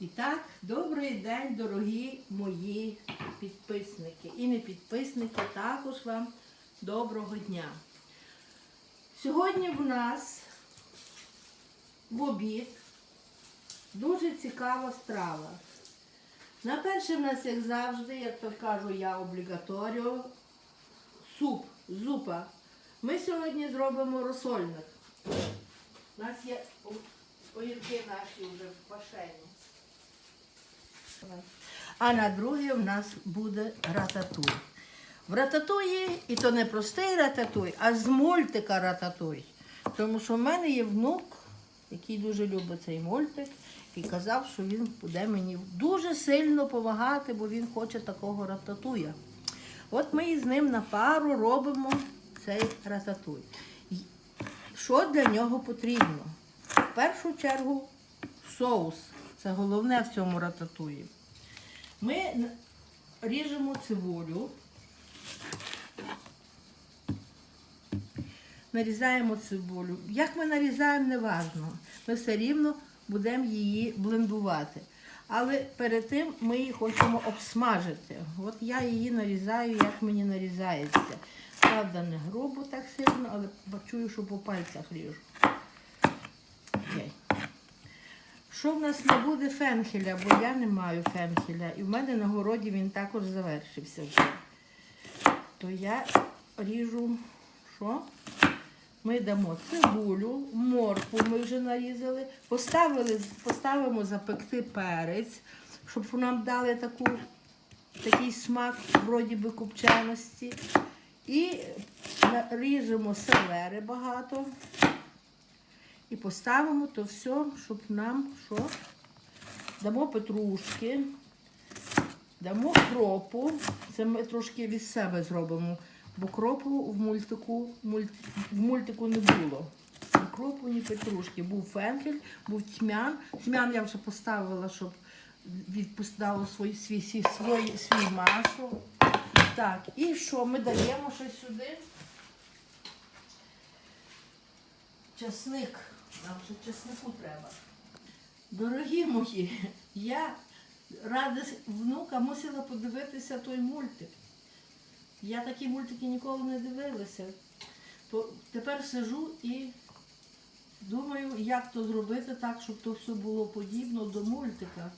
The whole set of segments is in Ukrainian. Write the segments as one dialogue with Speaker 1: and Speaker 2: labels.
Speaker 1: І так, добрий день, дорогі мої підписники. І не підписники, також вам доброго дня. Сьогодні в нас в обід дуже цікава страва. На перше в нас, як завжди, як то кажу я облігаторіо, суп, зупа. Ми сьогодні зробимо розсольник. У нас є огірки наші вже в пашені. А на друге в нас буде рататуй. В рататуї, і то не простий рататуй, а з мультика рататуй. Тому що в мене є внук, який дуже любить цей мультик, і казав, що він буде мені дуже сильно допомагати, бо він хоче такого рататуя. От ми із ним на пару робимо цей рататуй. Що для нього потрібно? В першу чергу соус. Це головне в цьому рататуї. Ми ріжемо цибулю. Нарізаємо цибулю. Як ми нарізаємо, не важливо. Ми все рівно будемо її блендувати. Але перед тим ми її хочемо обсмажити. От я її нарізаю, як мені нарізається. Правда, не грубо так сильно, але бачую, що по пальцях ріжу. Окей. Що в нас не буде фенхеля, бо я не маю фенхеля. І в мене на городі він також завершився вже. То я ріжу, що? Ми дамо цибулю, моркву ми вже нарізали, поставили, поставимо запекти перець, щоб нам дали таку, такий смак вроді би копченості. І ріжемо селери багато. І поставимо то все, щоб нам що? Дамо петрушки, дамо кропу. Це ми трошки від себе зробимо, бо кропу в мультику, мульт, в мультику не було. Ні кропу, ні петрушки. Був фенхель, був тьмян. Тьмян я вже поставила, щоб відпускало свій, свій, свій, свій, свій масу. Так, і що? Ми даємо щось сюди. Часник. Нам ще часнику треба. Дорогі мої, я ради внука мусила подивитися той мультик. Я такі мультики ніколи не дивилася. Тепер сижу і думаю, як то зробити так, щоб то все було подібно до мультика.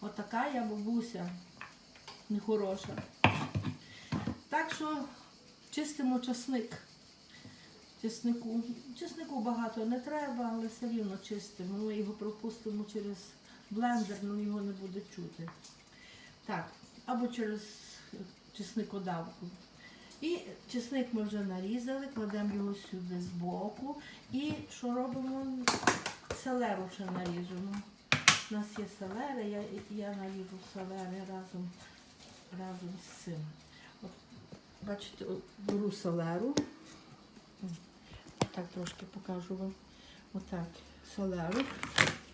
Speaker 1: Отака я бабуся нехороша. Так що чистимо часник. Чеснику. Чеснику багато не треба, але все рівно чистимо. Ми його пропустимо через блендер, ну його не буде чути. Так, або через чесникодавку. І чесник ми вже нарізали, кладемо його сюди збоку. І що робимо? Селеру ще наріжемо. У нас є селери, я, я наріжу селери разом, разом з цим. От, бачите, беру селеру. Так трошки покажу вам. Отак, селеру.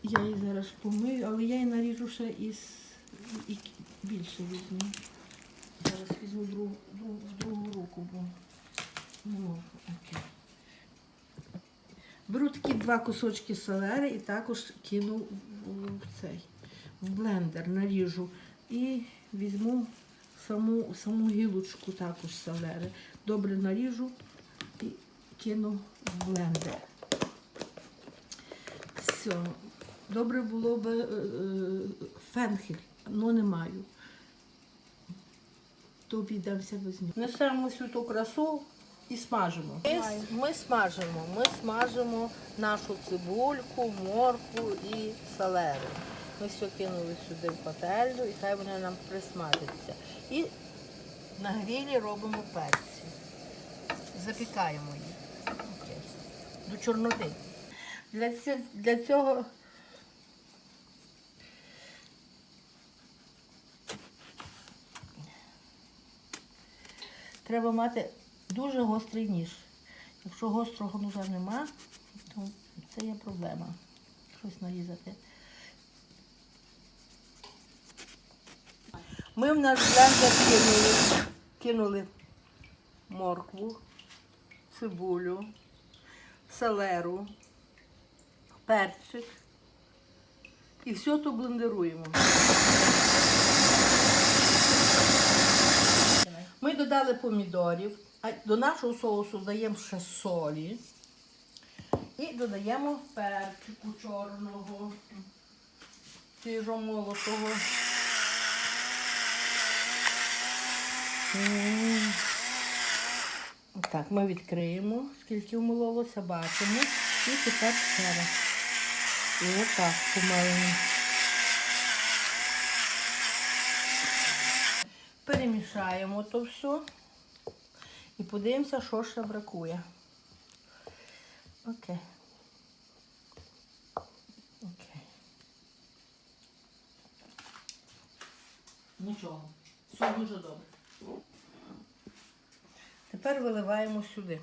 Speaker 1: Я її зараз помию, але я її наріжу ще із і більше візьму. Зараз візьму другу, другу, другу руку, бо не можу. Окей. Беру такі два кусочки селери і також кину в, в цей в блендер, наріжу. І візьму саму, саму гілочку також селери. Добре наріжу і кину в блендер. Все. Добре було б е, е, фенхель, але не маю. То обійдемося без нього. Несемо всю ту красу і смажимо. Ми, ми смажимо. Ми смажимо нашу цибульку, морку і салеру. Ми все кинули сюди в пательню і хай вони нам присмажаться. І на грілі робимо перці. Запікаємо їх. До чорноти. Для, для цього треба мати дуже гострий ніж. Якщо гострого ножа нема, то це є проблема. Щось нарізати. Ми в наш блендер кинули, кинули моркву, цибулю, селеру, перчик, І все то блендеруємо. Ми додали помідорів, а до нашого соусу даємо ще солі. І додаємо перчику чорного, свіжомолотого. М. Так, ми відкриємо, скільки вмололося, бачимо. І тепер ще раз. І отак помалимо. Перемішаємо то все. І подивимося, що ще бракує. Окей. Окей. Нічого. Все дуже добре. Тепер виливаємо сюди.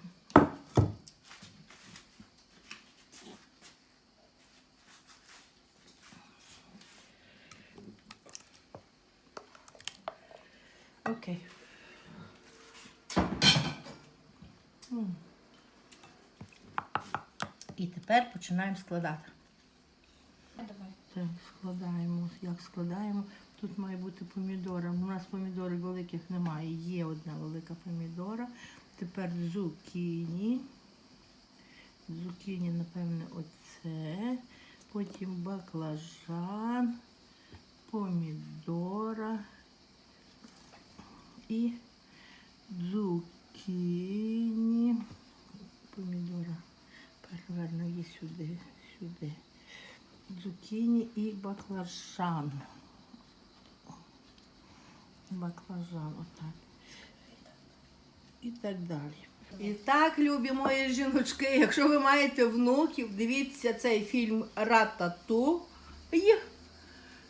Speaker 1: Окей. І тепер починаємо складати.
Speaker 2: Давай.
Speaker 1: Так, складаємо. Як складаємо? Тут має бути помідора. У нас помідорів великих немає. Є одна велика помідора. Тепер зукіні. Зукіні, напевне, оце. Потім баклажан, помідора і зукіні. Помідора. Переверну її сюди, сюди цукіні і баклажан. Баклажан, отак. І так далі. І так, любі мої жіночки, якщо ви маєте внуків, дивіться цей фільм Ратату,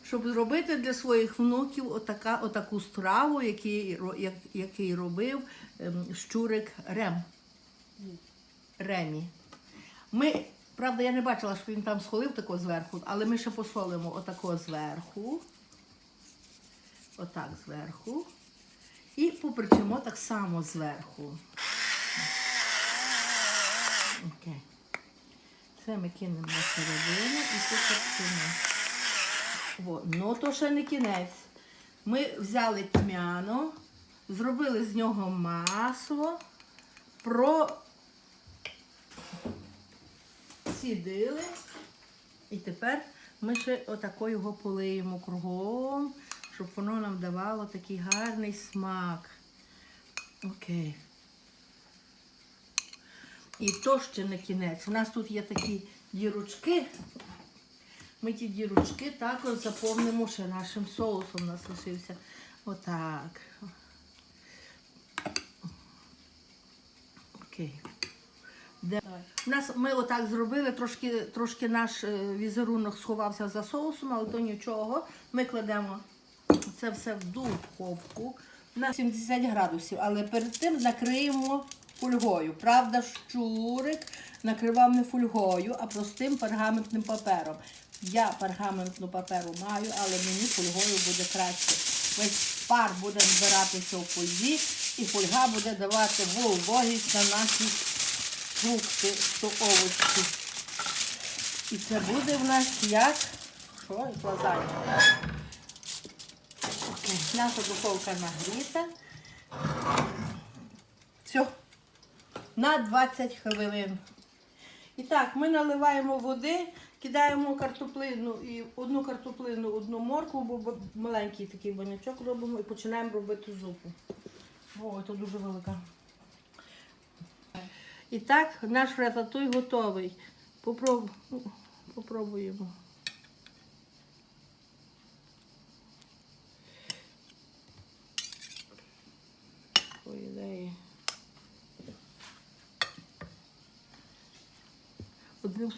Speaker 1: щоб зробити для своїх внуків отака, отаку страву, який, як- який робив ем, щурик Рем. Ремі. Ми, правда, я не бачила, що він там схолив тако зверху, але ми ще посолимо отако зверху. Отак зверху. І поперчимо так само зверху. Окей. Це ми кинемо на середину і поперчимо. Во. Ну, то ще не кінець. Ми взяли тмяно, зробили з нього масло, про сідили. І тепер ми ще отако його полиємо кругом, щоб воно нам давало такий гарний смак. Окей. І то ще не кінець. У нас тут є такі дірочки. Ми ті дірочки також заповнимо ще нашим соусом. У нас лишився отак. Окей. Де? У нас ми отак зробили, трошки, трошки наш е, візерунок сховався за соусом, але то нічого. Ми кладемо це все в духовку на 70 градусів, але перед тим накриємо фольгою. Правда, щурик накривав не фольгою, а простим пергаментним папером. Я пергаментну паперу маю, але мені фольгою буде краще. Весь пар буде збиратися у фользі, і фольга буде давати вологість на наші фрукти, овочі. І це буде в нас як що? Лазанья. Наша духовка нагріта. Все. На 20 хвилин. І так, ми наливаємо води, кидаємо картоплину і одну картоплину, одну моркву, бо маленький такий банячок робимо і починаємо робити зупу. О, це дуже велика. І так, наш рататуй готовий. Попроб... Попробуємо. По ідеї. Одним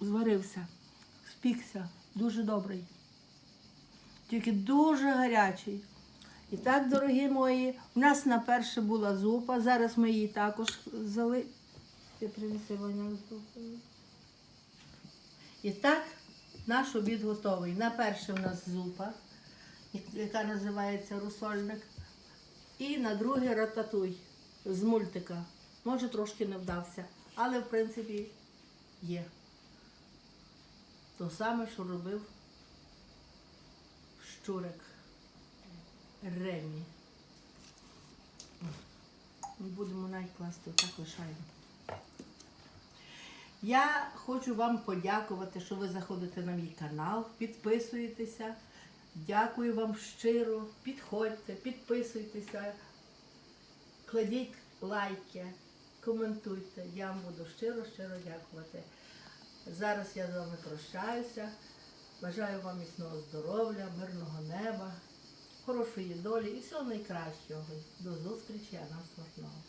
Speaker 1: зварився, спікся, дуже добрий. Тільки дуже гарячий. І так, дорогі мої, у нас на перше була зупа, зараз ми її також взяли. Ти принеси Ваня зупу. І так, наш обід готовий. На перше у нас зупа, яка називається русольник. І на друге рататуй з мультика. Може, трошки не вдався, але в принципі є. То саме, що робив щурик Ремі. Не будемо навіть класти, так лишаємо. Я хочу вам подякувати, що ви заходите на мій канал, підписуєтеся. Дякую вам щиро. Підходьте, підписуйтеся, кладіть лайки, коментуйте. Я вам буду щиро-щиро дякувати. Зараз я з вами прощаюся. Бажаю вам міцного здоров'я, мирного неба, хорошої долі і всього найкращого. До зустрічі, а нам смачного.